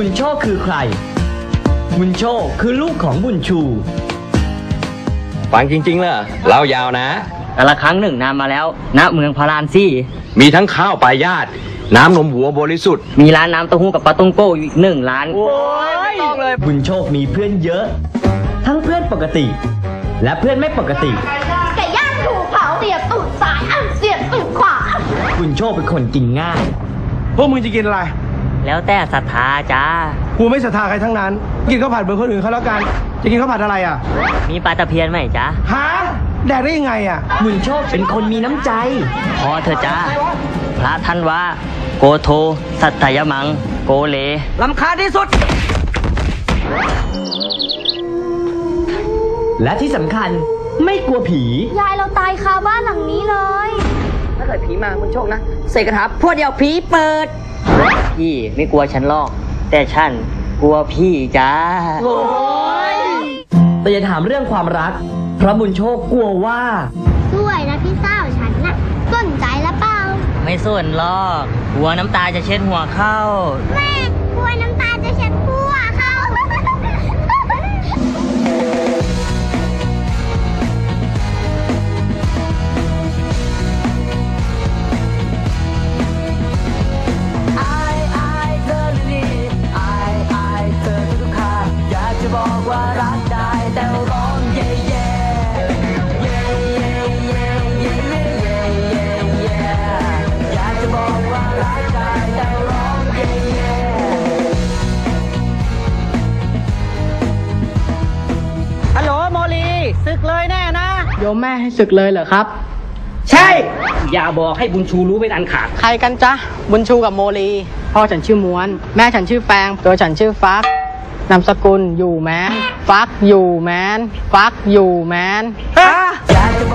บุญโชคคือใคร บุญโชคคือลูกของบุญชู ฟังจริงๆเลยเล่ายาวนะ แต่ละครั้งหนึ่งนานมาแล้ว ณ เมืองพารานซี่ มีทั้งข้าวปลายาตน้ำนมวัวบริสุทธิ์ มีร้านน้ำเต้าหู้กับปลาต้งโก้อยู่อีกหนึ่งร้านบุญโชคมีเพื่อนเยอะ ทั้งเพื่อนปกติ และเพื่อนไม่ปกติ ไก่ย่างถูกเผาเสียบตูดซ้ายอะเสียบตูดขวา บุญโชคเป็นคนกินง่าย พวกมึงจะกินอะไร แล้วแต่ศรัทธาจ้า กูไม่ศรัทธาใครทั้งนั้น กินข้าวผัดเหมือนคนอื่นเขาแล้วกัน จะกินข้าวผัดอะไรอะ มีปลาตะเพียนไหมจ้าฮะ แดกได้ยังไงอะบุญโชคเป็นคนมีน้ำใจ พอเธอะจ้า พระท่านว่า โกโท สัตถยมัง โกเลลำคาญที่สุด และที่สำคัญไม่กลัวผี ยายเราตายคาบ้านหลังนี้เลย ถ้าเกิดผีมาคุณโชคนะ เสกกระถาพวดเดียวผีเปิด พี่ไม่กลัวฉันหรอก แต่ฉันกลัวพี่จ้าแต่อย่าถามเรื่องความรัก เพราะบุญโชคกลัวว่า สวยนะพี่สาวฉันน่ะสนใจแล้วเปล่า ไม่ส่วนหรอกกลัวน้ำตาจะเช็ดหัวเข้า แม่กลัวน้ำตาจะเช็ด ศึกเลยแน่นะ โยมแม่ให้ศึกเลยเหรอครับ ใช่ อย่าบอกให้บุญชูรู้เป็นอันขาด ใครกันจ๊ะ บุญชูกับโมลี พ่อฉันชื่อม้วน แม่ฉันชื่อแฟง ตัวฉันชื่อฟักนามสกุลอยู่แมน ฟักอยู่แมน ฟักอยู่แมนอยากจะ